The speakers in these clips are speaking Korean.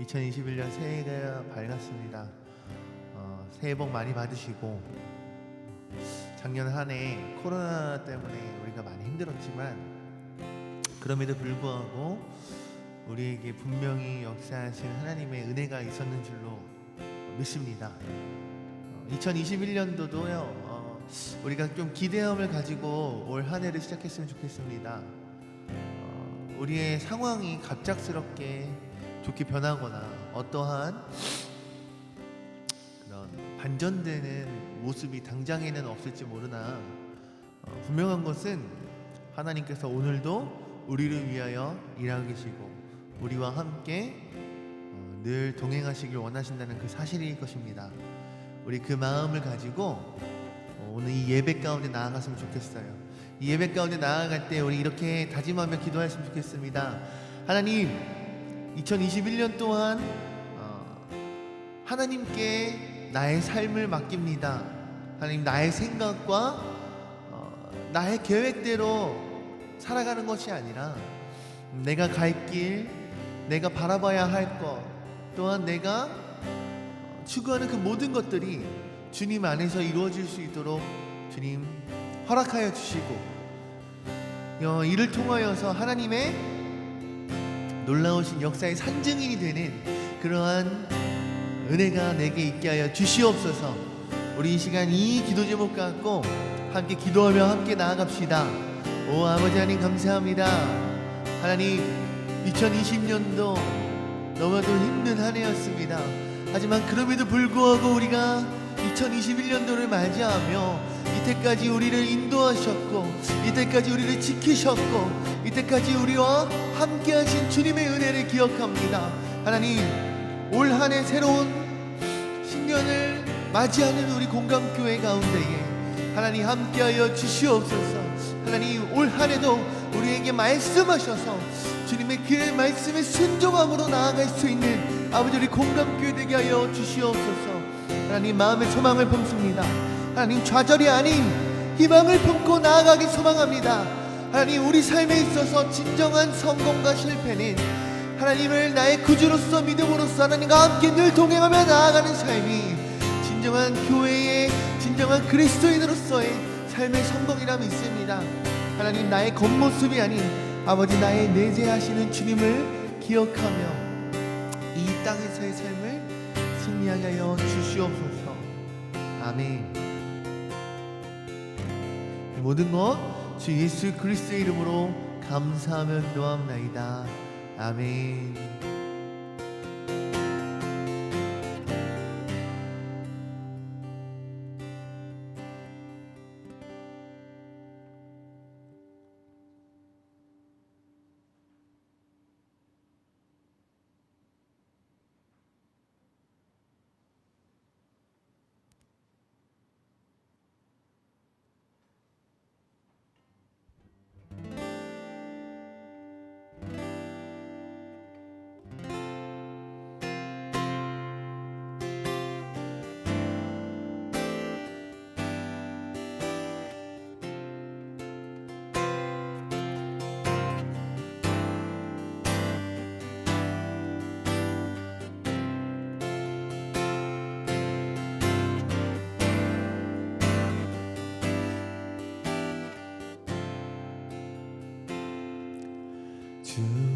2021년 새해가 밝았습니다. 어, 새해 복 많이 받으시고 작년 한 해 코로나 때문에 우리가 많이 힘들었지만 그럼에도 불구하고 우리에게 분명히 역사하신 하나님의 은혜가 있었는 줄로 믿습니다. 2021년도도요. 어, 우리가 좀 기대감을 가지고 올 한 해를 시작했으면 좋겠습니다. 어, 우리의 상황이 갑작스럽게 좋게 변하거나 어떠한 그런 반전되는 모습이 당장에는 없을지 모르나 어, 분명한 것은 하나님께서 오늘도 우리를 위하여 일하고 계시고 우리와 함께 어, 늘 동행하시길 원하신다는 그 사실일 것입니다. 우리 그 마음을 가지고 어, 오늘 이 예배 가운데 나아갔으면 좋겠어요. 이 예배 가운데 나아갈 때 우리 이렇게 다짐하며 기도했으면 좋겠습니다. 하나님, 2021년 동안 어, 하나님께 나의 삶을 맡깁니다. 하나님 나의 생각과 어, 나의 계획대로 살아가는 것이 아니라 내가 갈 길, 내가 바라봐야 할 것, 또한 내가 추구하는 그 모든 것들이 주님 안에서 이루어질 수 있도록 주님 허락하여 주시고 어, 이를 통하여서 하나님의 놀라우신 역사의 산증인이 되는 그러한 은혜가 내게 있게 하여 주시옵소서. 우리 이 시간 이 기도 제목 갖고 함께 기도하며 함께 나아갑시다. 오 아버지 하나님 감사합니다. 하나님 2020년도 너무나도 힘든 한 해였습니다. 하지만 그럼에도 불구하고 우리가 2021년도를 맞이하며 이때까지 우리를 인도하셨고 이때까지 우리를 지키셨고 이때까지 우리와 함께 하신 주님의 은혜를 기억합니다. 하나님 올 한 해 새로운 신년을 맞이하는 우리 공감교회 가운데에 하나님 함께하여 주시옵소서. 하나님 올 한 해도 우리에게 말씀하셔서 주님의 그 말씀에 순종함으로 나아갈 수 있는 아버지 우리 공감교회 되게 하여 주시옵소서. 하나님 마음의 소망을 품습니다. 하나님 좌절이 아닌 희망을 품고 나아가기 소망합니다. 하나님 우리 삶에 있어서 진정한 성공과 실패는 하나님을 나의 구주로서 믿음으로써 하나님과 함께 늘 동행하며 나아가는 삶이 진정한 교회의 진정한 그리스도인으로서의 삶의 성공이라 믿습니다. 하나님 나의 겉모습이 아닌 아버지 나의 내재하시는 주님을 기억하며 이 땅에서의 삶을 승리하게 하여 주시옵소서. 아멘. 이 모든 것 주 예수 그리스도의 이름으로 감사하며 기도합나이다. 아멘. 주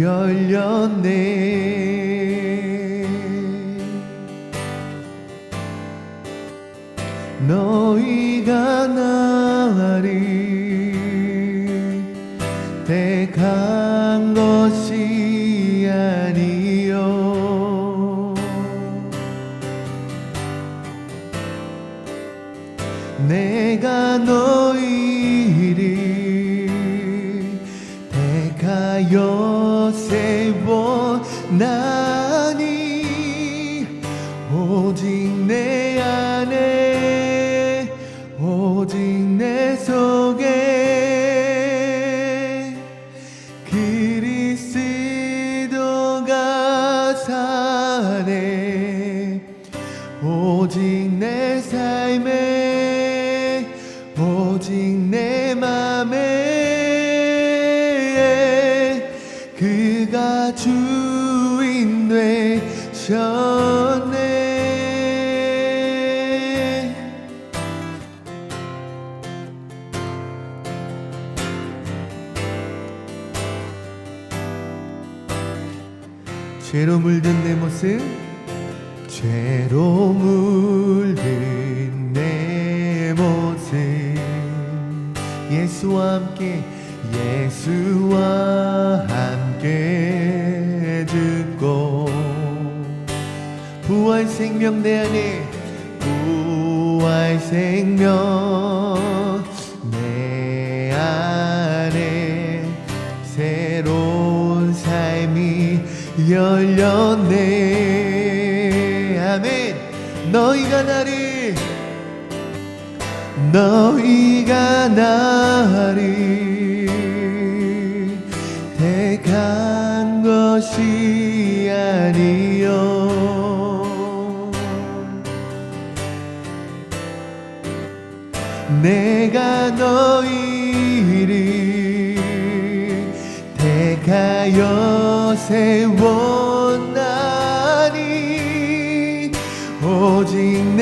열렸네 오직 내 삶에 오직 내 맘에 그가 주인 되셨네. 죄로 물든 내 모습 피로 물든 내 모습 예수와 함께 예수와 함께 죽고 부활 생명 내 안에 부활 생명 내 안에 새로운 삶이 열렸. 너희가 나를 너희가 나를 택한 것이 아니요. 내가 너희를 택하여 세워 losing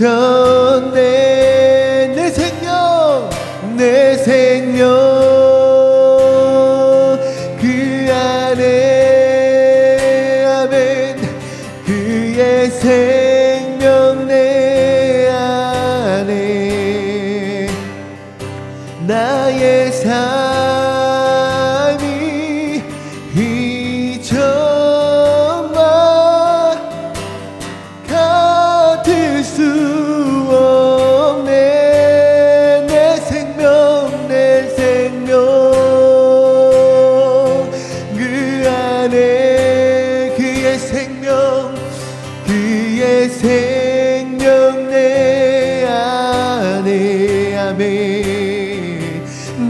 멈췄네.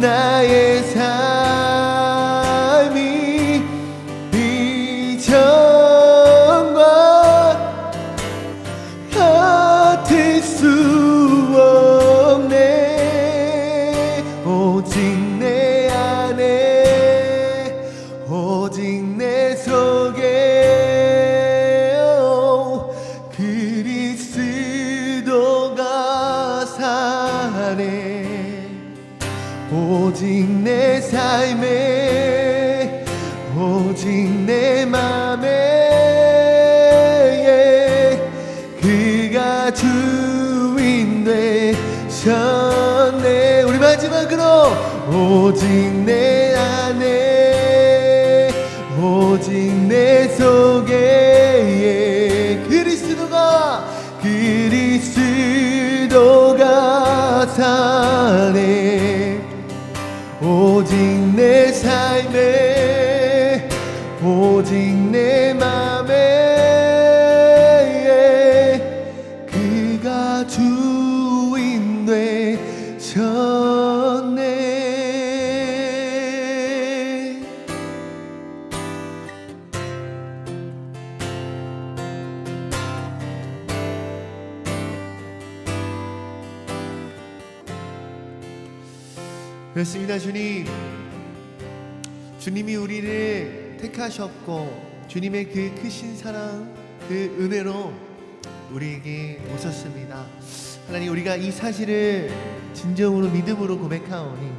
나의 삶. 주님의 그 크신 사랑, 그 은혜로 우리에게 오셨습니다. 하나님 우리가 이 사실을 진정으로 믿음으로 고백하오니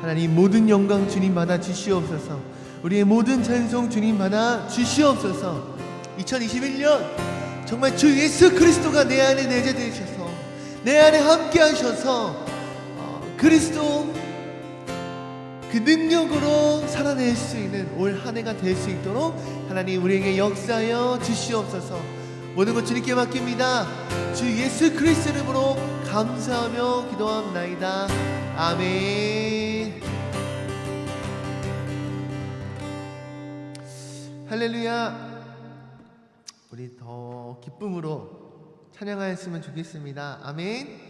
하나님 모든 영광 주님 받아 주시옵소서. 우리의 모든 찬송 주님 받아 주시옵소서. 2021년 정말 주 예수 그리스도가 내 안에 내재되셔서 내 안에 함께 하셔서 어, 그리스도 그 능력으로 살아낼 수 있는 올 한 해가 될 수 있도록 하나님 우리에게 역사하여 주시옵소서. 모든 것 주님께 맡깁니다. 주 예수 그리스도 이름으로 감사하며 기도합나이다. 아멘. 할렐루야. 우리 더 기쁨으로 찬양하였으면 좋겠습니다. 아멘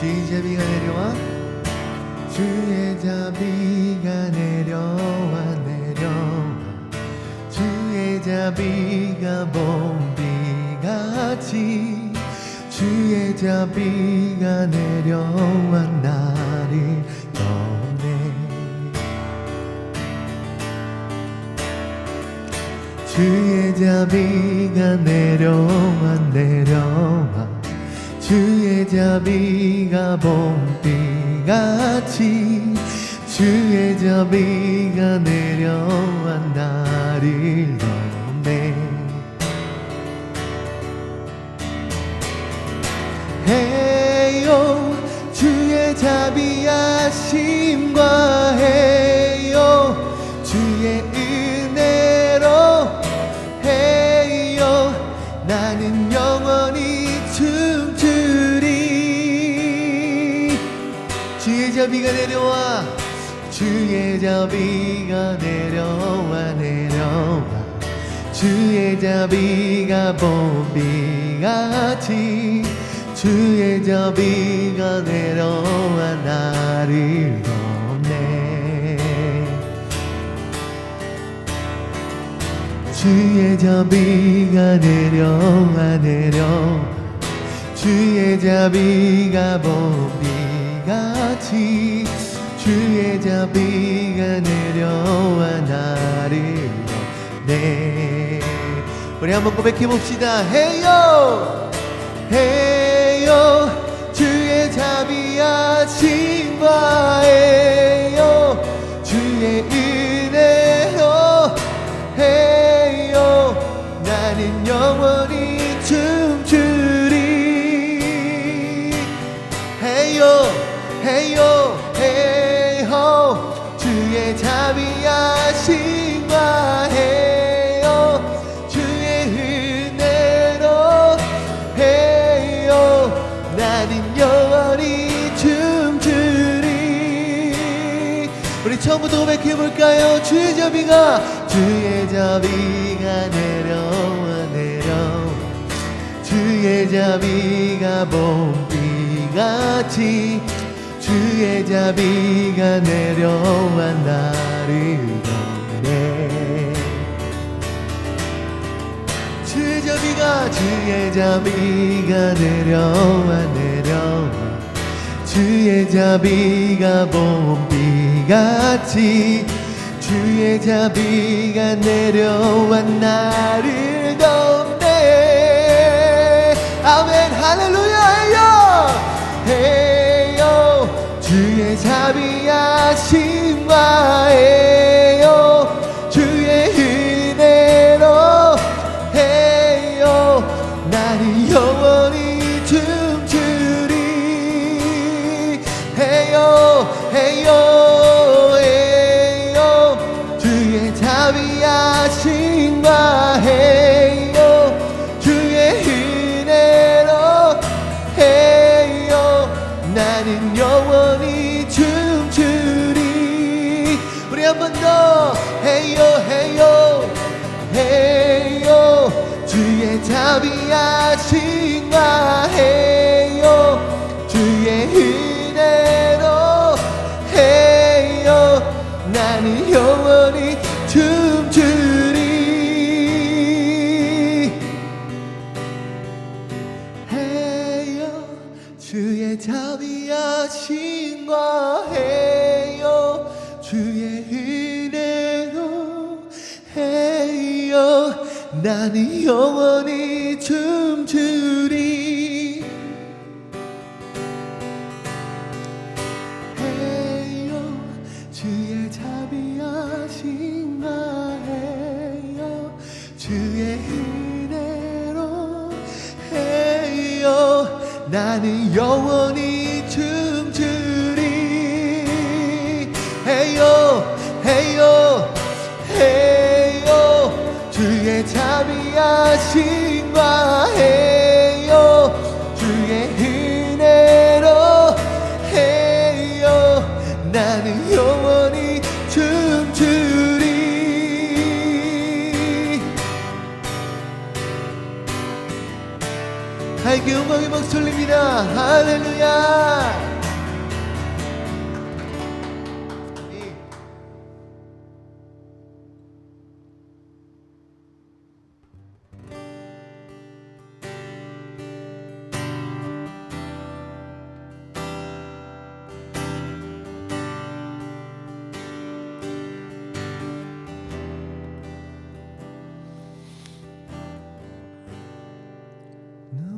주의 자비가 내려와? 주의 자비가 내려와 내려와. 주의 자비가 봄비같이. 주의 자비가 내려와 나를 주의 자비가 내려와 내려와. 주의 자비가 봄비같이 주의 자비가 내려와 나를 넘네 해요. 주의 자비하심과 해 비가 내려와. 주의 자비가 내려와 내려와. 주의 자비가 봄비같이. 주의 자비가 내려와 나를 덮네. 주의 자비가 내려와 내려와. 주의 자비가 봄비 같이 주의 자비가 내려와 나를 네 우리 한번 고백해 봅시다. 해요! 해요! 주의 자비하심과 해요. 주의 은혜로 해요! 나는 영원히 자비하심과 해요. 주의 은혜로 해요. 나는 영원히 춤추리. 우리 처음부터 고백해볼까요? 주의 자비가 주의 자비가 내려와 내려와. 주의 자비가 봄비같이 주의 자비가 내려와 나 를 덮네 주의 자비가 내려와 내려와. 주의 자비가 봄비같이 주의 자비가 내려와 나를 덮네 아멘. 할렐루야 해요. 주의 자비하심 과 주의 자비하신 거해 나는 영원히 춤추리. 해요 주의 자비하신 거해요. 주의 은혜로 해요 나는 영원히 춤추리. 해요 해요 신 거해요. 주의 은혜로 해요. 나는 영원히 춤추리. 하이게 영광의 목소리입니다. 할렐루야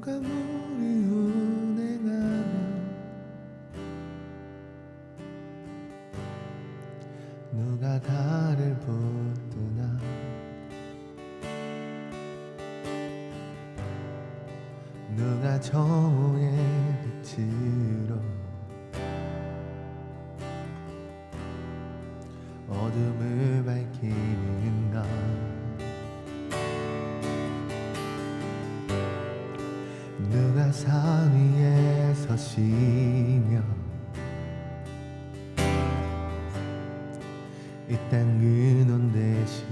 누가 우리 운행하며 누가 달을 붙드나? 누가 정오의 빛으로? 어둠을 산 위에 서시며 이땅 근원 되시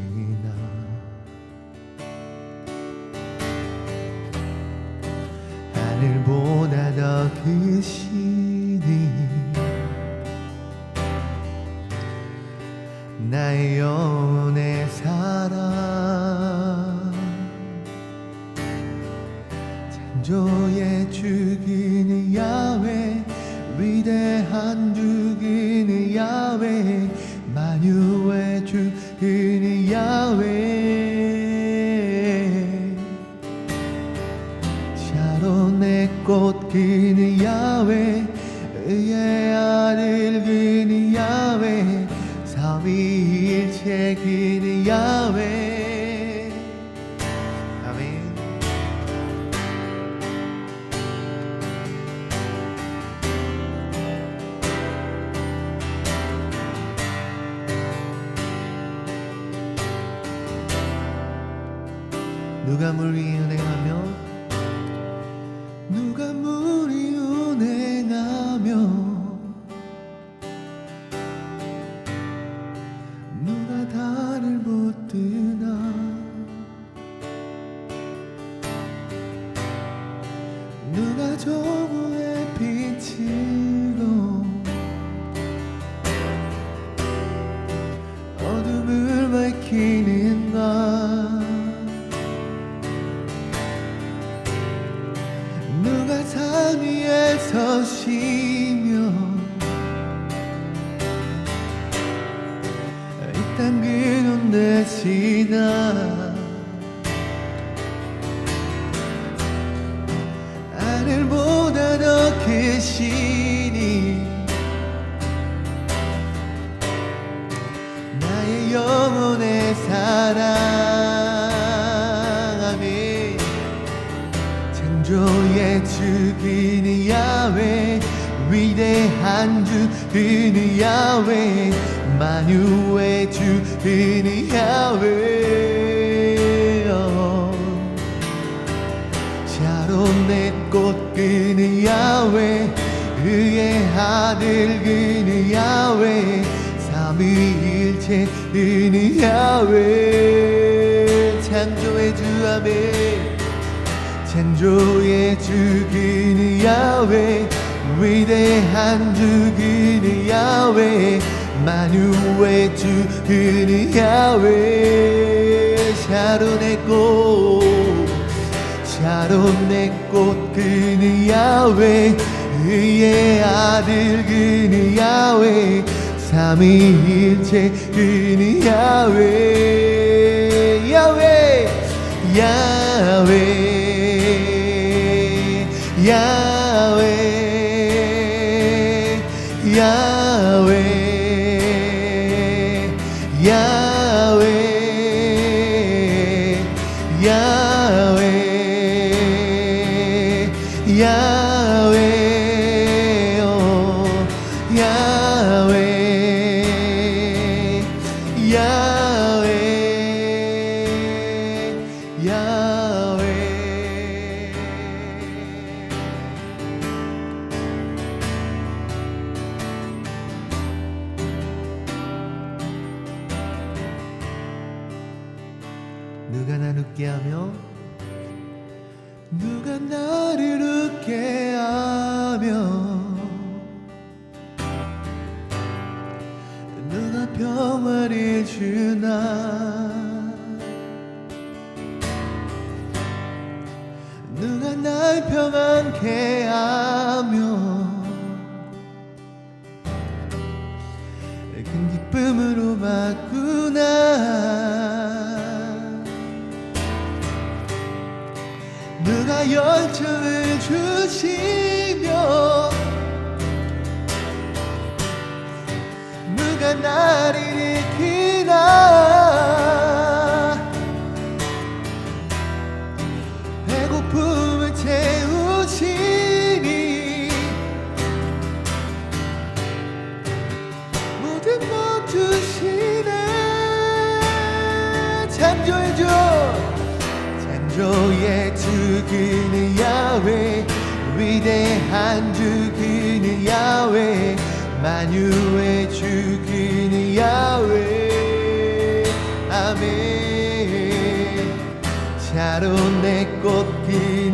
누가 물 위에 운행하며? 누가 물 더 크시니 나의 영혼의 사랑함이 창조의 주기는 야외 위대한 주기는 야외 만유의 주기는 야외 샤론의 꽃 그는 야외 의의 아들 그는 야외 삼위일체 그는 야외 창조의 주 아멘. 창조의 주 그는 야외 위대한 주 그는 야외 만유의 주 그는 야외 샤론의 꽃 샤론의 꽃 그는 야외 의의 아들 그는 야외 삼위일체 그는 야외 야외 야외 야외 야외 누가 열정을 주시며 누가 나를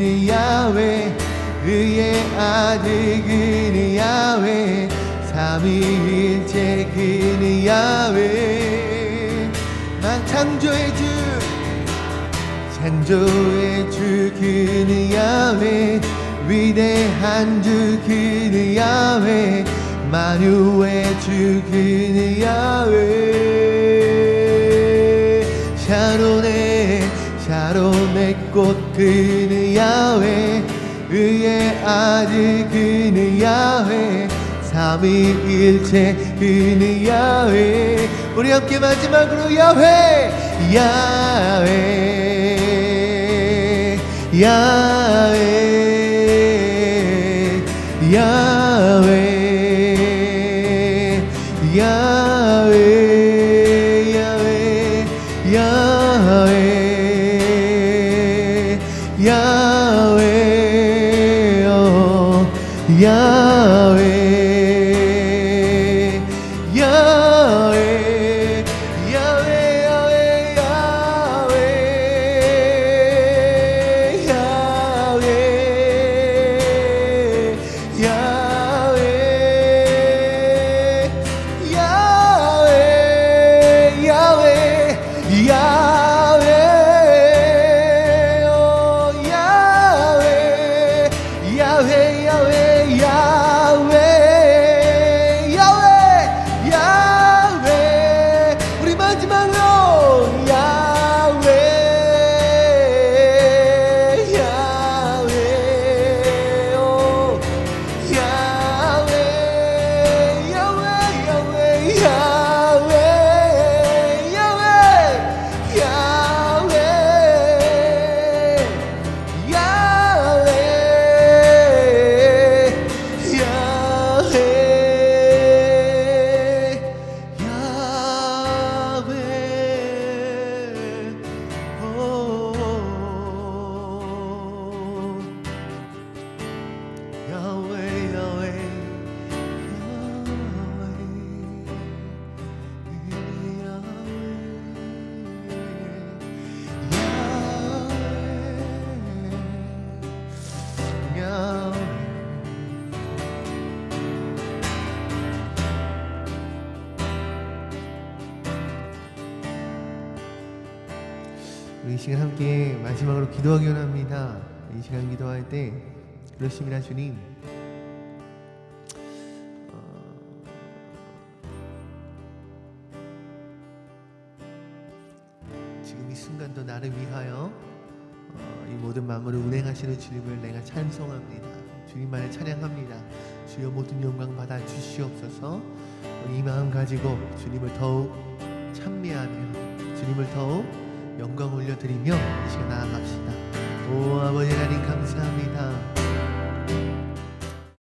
그는 야외 의의 아들 그는 야외 삼위일체 그는 야외. 만창조의 주 창조의 주 그는 야외. 위대한 주 그는 야외. 만유의 주 그는 야외. 샤론의 샤론의 꽃 그는 야외 의의 아들 그는 야외 삼위일체 그는 야외 우리 함께 마지막으로 야외 야외 야외 Hadi ben 이 시간 함께 마지막으로 기도하기 원합니다. 이 시간 기도할 때 그렇습니다, 주님. 어, 지금 이 순간도 나를 위하여 어, 이 모든 만물을 운행하시는 주님을 내가 찬송합니다. 주님만을 찬양합니다. 주여 모든 영광 받아 주시옵소서. 이 마음 가지고 주님을 더욱 찬미하며 주님을 더욱 영광 올려드리며 이 시간 나아갑시다. 오 아버지 하나님 감사합니다.